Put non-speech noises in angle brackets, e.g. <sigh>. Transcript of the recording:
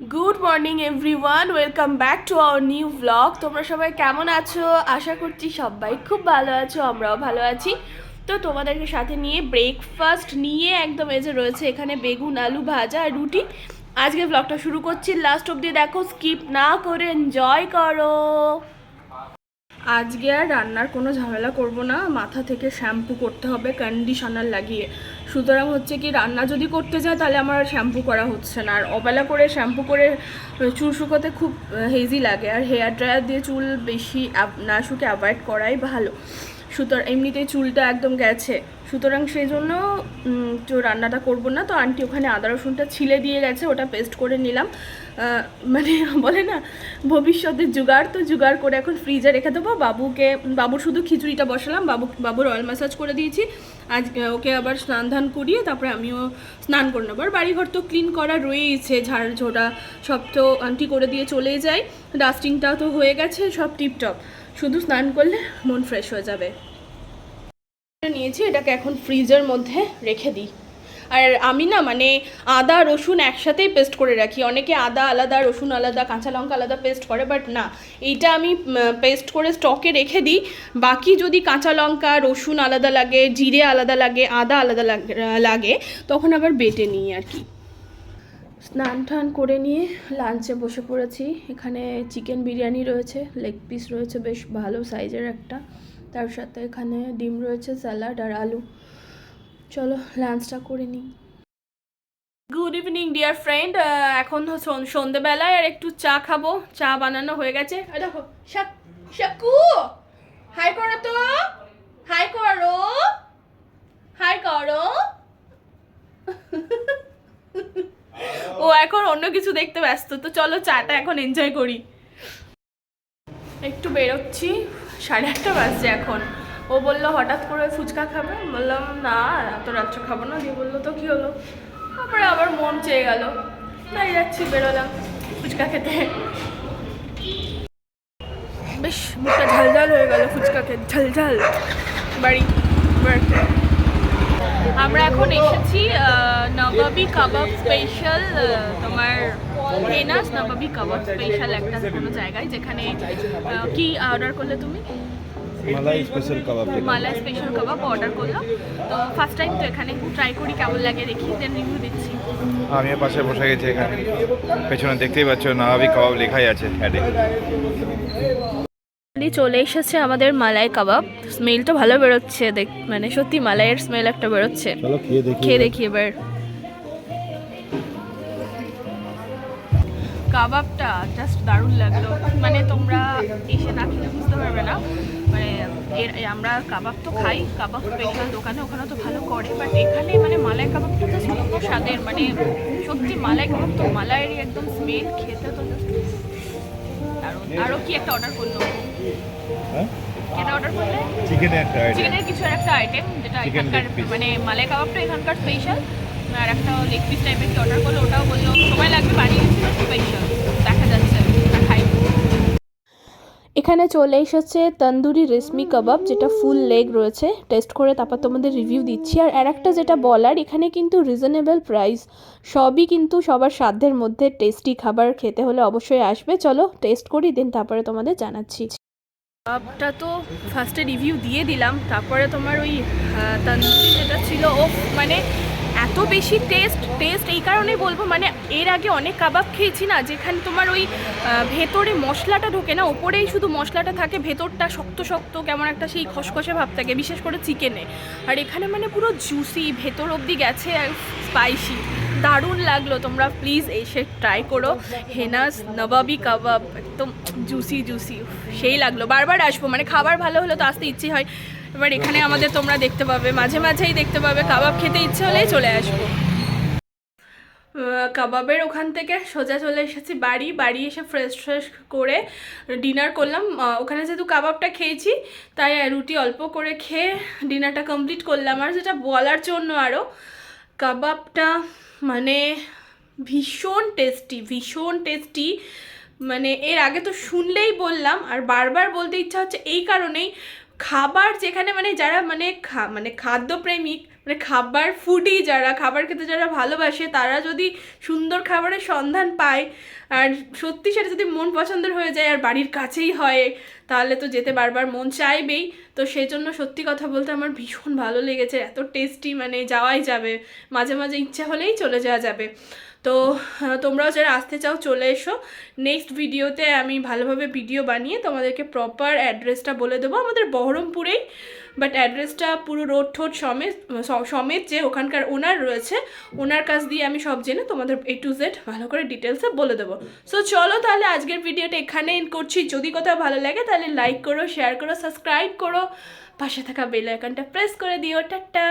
Good morning everyone welcome back to our new vlog তোমরা সবাই কেমন আছো? আশা করছি সবাই খুব ভালো আছো, আমরাও ভালো আছি। তো তোমাদেরকে সাথে নিয়ে ব্রেকফাস্ট নিয়ে একদম যে রয়েছে এখানে বেগুন, আলু ভাজা আর রুটি। আজকে ব্লগটা শুরু করছি। লাস্ট অব্দি দেখো স্কিপ না করে এনজয় করো। আজকে আর রান্নার কোনো ঝামেলা করব না। মাথা থেকে শ্যাম্পু করতে হবে কন্ডিশনার লাগিয়ে। সুতরাং হচ্ছে কি রান্না যদি করতে যায় তাহলে আমার শ্যাম্পু করা হচ্ছে না। আর অবেলা করে শ্যাম্পু করে চুল শুকোতে খুব হেজি লাগে। আর হেয়ার ড্রায়ার দিয়ে চুল বেশি না শুকে অ্যাভয়েড করাই ভালো। সুতরাং এমনিতেই চুলটা একদম গেছে। সুতরাং সেই জন্য তো রান্নাটা করব না। তো আন্টি ওখানে আদা, রসুনটা ছিলে দিয়ে গেছে, ওটা পেস্ট করে নিলাম। মানে <laughs> বলে না, ভবিষ্যতের জুগাড় তো জুগাড় করে এখন ফ্রিজে রেখে দেবো। বাবুকে, বাবুর শুধু খিচুড়িটা বসালাম, বাবু, বাবুর অয়েল ম্যাসাজ করে দিয়েছি। আজ ওকে আবার স্নান ধান করিয়ে তারপরে আমিও স্নান করে নেব। আর বাড়িঘর তো ক্লিন করা রয়েইছে, ঝাড় ঝোড়া সব তো আন্টি করে দিয়ে চলে যায়। ডাস্টিংটাও তো হয়ে গেছে, সব টিপটপ শুধু স্নান করলে মন ফ্রেশ হয়ে যাবে। নিয়েছি, এটাকে এখন ফ্রিজের মধ্যে রেখে দিই। আর আমি না মানে আদা, রসুন একসাথেই পেস্ট করে রাখি। অনেকে আদা আলাদা, রসুন আলাদা, কাঁচা লঙ্কা আলাদা পেস্ট করে বাট না, এইটা আমি পেস্ট করে স্টকে রেখে দিই। বাকি যদি কাঁচা লঙ্কা, রসুন আলাদা লাগে, জিরে আলাদা লাগে, আদা আলাদা লাগে, তখন আবার বেটে নিই আর কি। স্নান টান করে নিয়ে লাঞ্চে বসে পড়েছি। এখানে চিকেন বিরিয়ানি রয়েছে লেগ পিস রয়েছে, বেশ ভালো সাইজের একটা। তার সাথে এখানে ডিম রয়েছে স্যালাড আর আলু। চলো লাঞ্চটা করে নিই। গুড ইভিনিং ডিয়ার ফ্রেন্ড এখন সন্ধেবেলায় আর একটু চা খাব। চা বানানো হয়ে গেছে। দেখো, শাকু হাই করো তো হাই করো। হাই করো। ও এখন অন্য কিছু দেখতে ব্যস্ত, তো চলো চাটা এখন এনজয় করি। একটু বেরোচ্ছি, সাড়ে আটটা বাজছে এখন। ও বলল, হঠাৎ করে ফুচকা খাবে? বললাম, না, এত রাত্রে খাব না। দিয়ে বলল, তো কী হলো? তারপরে আবার মন চেয়ে গেল। তাই যাচ্ছি, বেরোলাম ফুচকা খেতে। বেশ, মুখটা ঝালঝাল হয়ে গেল ফুচকা খেতে, ঝালঝাল। বাড়ি আমরা এখন এসেছি নবাবি কাবাব স্পেশাল তোমার ফেনাস নবাবি কাবাব স্পেশাল একটা কোনো জায়গায় যেখানে কি অর্ডার করলে তুমি? Malai special kebab malai special kebab order করলাম তো ফার্স্ট টাইম তো এখানে ট্রাই করি কেমন লাগে দেখি দেন রিভিউ দিচ্ছি। আমিও পাশে বসে গেছি এখানে। পেছনে দেখতেই পাচ্ছ নাহাবি কাবাব লেখাই আছে অ্যাডে চলে এসেছে আমাদের মালাই কাবাব। স্মেল তো ভালো বেরোচ্ছে দেখ মানে সত্যি মালাইয়ের স্মেল একটা বেরোচ্ছে। খেয়ে দেখি। এবার। কাবাবটা জাস্ট দারুণ লাগল। মানে তোমরা এসে না খেলে বুঝতে পারবে না। মানে এর আমরা কাবাব তো খাই কাবাব স্পেশাল দোকানে ওখানে তো ভালো করে। বাট এখানে মানে মালাই কাবাবটা অন্য স্বাদের। মানে সত্যি মালাই কাবাব তো মালাইয়েরই একদম স্মেল খেতে তো জাস্ট আরও কি একটা অর্ডার করল? হ্যাঁ? কেটা অর্ডার করলে? একটা। চিকেনের কিছু একটা আইটেম যেটা এখানকার মানে মালাই কাবাবটা এখানকার স্পেশাল আর একটা লেগ পিস টাইপের কি অর্ডার করল ওটাও বলল সময় লাগবে বানিয়ে স্পেশাল দেখা যাচ্ছে। আর এখানে চলে এসেছে তন্দুরি রেশমি কাবাব, যেটা ফুল লেগ রয়েছে। টেস্ট করে তারপর তোমাদের রিভিউ দিচ্ছি। আর আর একটা যেটা বলার, এখানে কিন্তু রিজনেবল প্রাইস সবই কিন্তু সবার সাধ্যের মধ্যে টেস্টি খাবার খেতে হলে অবশ্যই আসবে। চলো টেস্ট করি দেন তারপরে তোমাদের জানাচ্ছি। কাবাবটা তো ফার্স্টে রিভিউ দিয়ে দিলাম। তারপরে তোমার ওই তন্দুরি যেটা ছিল ও মানে এত বেশি টেস্ট টেস্ট এই কারণেই বলব মানে এর আগে অনেক কাবাব খেয়েছি না, যেখানে তোমার ওই ভেতরে মশলাটা ঢোকে না, ওপরেই শুধু মশলাটা থাকে, ভেতরটা শক্ত শক্ত কেমন একটা সেই খসখসে ভাব থাকে, বিশেষ করে চিকেনে আর এখানে মানে পুরো জুসি ভেতর অবধি গেছে আর স্পাইসি দারুণ লাগল, তোমরা প্লিজ এসে ট্রাই করো। হেনাস নবাবি কাবাব, একদম জুসি জুসি সেই লাগল। বারবার আসব মানে খাবার ভালো হলে তো আসতে ইচ্ছে হয়। এবার এখানে আমাদের তোমরা দেখতে পাবে, মাঝে মাঝেই দেখতে পাবে, কাবাব খেতে ইচ্ছে হলেই চলে আসব। কাবাবের ওখান থেকে সোজা চলে এসেছি বাড়ি বাড়ি এসে ফ্রেশ ফ্রেশ করে ডিনার করলাম। ওখানে যেহেতু কাবাবটা খেয়েছি, তাই রুটি অল্প করে খেয়ে ডিনারটা কমপ্লিট করলাম। আর যেটা বলার জন্য আরও কাবাবটা মানে ভীষণ টেস্টি ভীষণ টেস্টি মানে এর আগে তো শুনলেই বললাম, আর বারবার বলতে ইচ্ছা হচ্ছে এই কারণেই খাবার যেখানে মানে যারা মানে খা মানে খাদ্যপ্রেমিক মানে খাবার ফুডি যারা, খাবার খেতে যারা ভালোবাসে, তারা যদি সুন্দর খাবারের সন্ধান পায়, আর সত্যি সেটা যদি মন পছন্দের হয়ে যায়, আর বাড়ির কাছেই হয়, তাহলে তো যেতে বারবার মন চাইবেই। তো সেই জন্য সত্যি কথা বলতে আমার ভীষণ ভালো লেগেছে, এত টেস্টি মানে যাওয়াই যাবে, মাঝে মাঝে ইচ্ছা হলেই চলে যাওয়া যাবে। তো তোমরাও যারা আসতে চাও চলে এসো। নেক্সট ভিডিওতে আমি ভালোভাবে ভিডিও বানিয়ে তোমাদেরকে প্রপার অ্যাড্রেসটা বলে দেবো। আমাদের বহরমপুরেই বাট অ্যাড্রেসটা পুরো রোড ঠোড সমেত সমেত যে ওখানকার ওনার রয়েছে, ওনার কাছ দিয়ে আমি সব জেনে তোমাদের এ টু জেড ভালো করে ডিটেলসে বলে দেবো। সো চলো তাহলে আজকের ভিডিওটা এখানে করছি। যদি কোথাও ভালো লাগে তাহলে লাইক করো শেয়ার করো সাবস্ক্রাইব করো। পাশে থাকা বেল আইকনটা প্রেস করে দিও। টাটা!